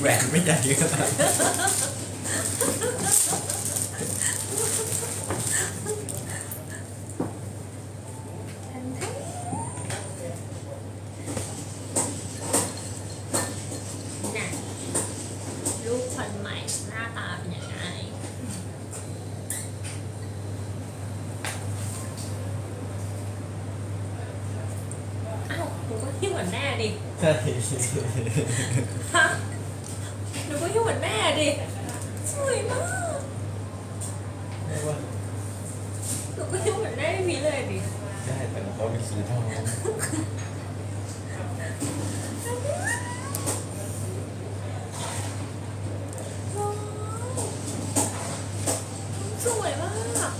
หวนไม่ใหญ่ขนาดนั้นน่ะลูกคนใหม่หน้าตาเป็นยังไง อ้าวหนูก็ที่เหมือนแม่ดิ ใช่ ฮะ หนูก็ที่เหมือนแม่ดิ สวยมากไม่ว่าหนูก็ที่เหมือนแม่พีเลยดิใช่แต่เขาเป็นสีทองว้าวสวยมาก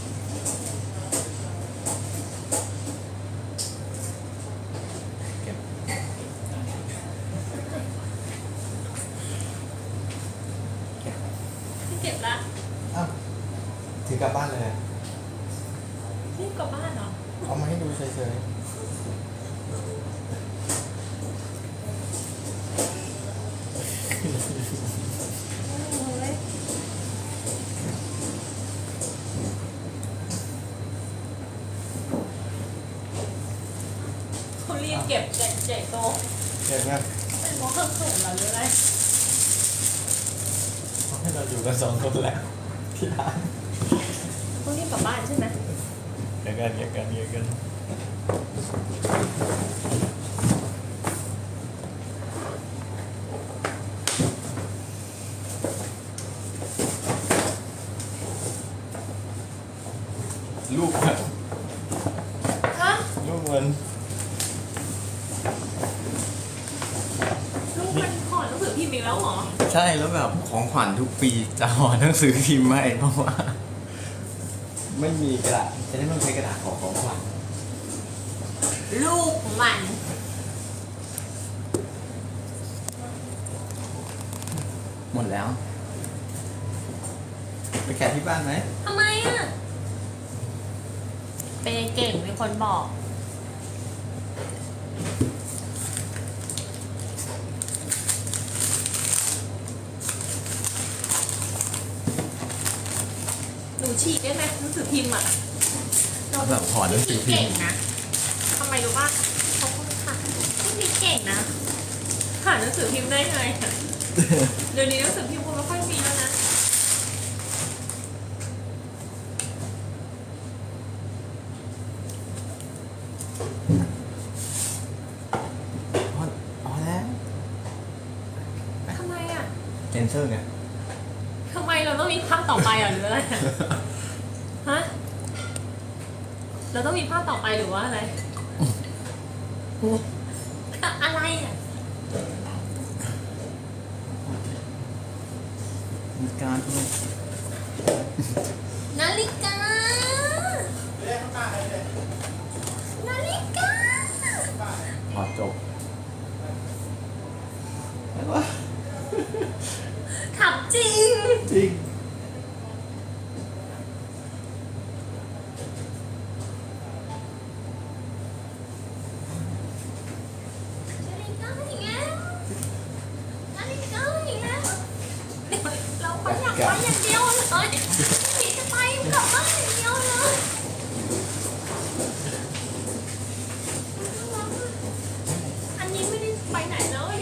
เก็บ พี่เก็บละอ้าวถือกลับบ้านเลยรีบกลับบ้านเหรอเอามาให้ดูเฉยเขารีบเก็บใหญ่ใหญ่โตๆเก็บนะเป็นเพราะเครื่องเขินเหรอหรืออะไร เขาให้เราอยู่กันสองคนแล้วที่ร้านเขารีบกลับบ้านใช่ไหมเดี๋ยวกันเดี๋ยวกันเดี๋ยวกันลูกมันฮะ ลูกมัน ลูกมันถอดหนังสือพิมพ์อีกแล้วเหรอ ใช่แล้วแบบของขวัญทุกปีจะห่อหนังสือพิมพ์ให้เพราะว่า ไม่มีกระดาษจะได้ไม่ต้องใช้กระดาษของของขวัญลูกมัน หมดแล้ว ไปแกะที่บ้านไหมทำไมอะ เปย์เก่งมีคนบอก ฉีกได้ไหมหนังสือพิมพ์อะเราแบบห่อหนังสือพิเก่มงพ์นะทำไมรู้ป่ะเขาพูดค่ะพี่เก่งนะขาดหนังสือพิมพ์ได้ไงอะเดี๋ยวนี้หนังสือพิมพ์คงไม่ค่อยมีแล้วนะอ๋ออ๋อแล้วทำไมอะ เซนเซอร์ไง ทำไมเราต้องมีภาพต่อไปอะหรืออะไรอะฮะเราต้องมีภาพต่อไปหรือว่าอะไรอะไรอะมีการนาฬิกานาฬิกาพอจบ ขับจริง จริงนาฬิกาอีกแล้วนาฬิกาอีกแล้วเดี๋ยวเราไปอยากไปอย่างเดียวเลยมีจะไปกลับบ้านอย่างเดียวเลยอันนี้ไม่ได้ไปไหนเลย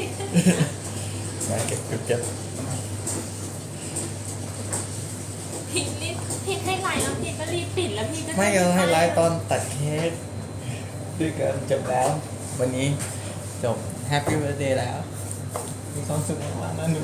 มาเก็บเก็บเก็บ พี่ พี่ให้ไลน์แล้วพีดก็รีบปิดแล้วพี่ก็จะไม่เอาให้ไลฟ์ตอนตัดเค้กด้วยกันจบแล้ว วันนี้จบแฮปปี้เบิร์ดเดย์แล้ว มีความสุขมากๆนะหนู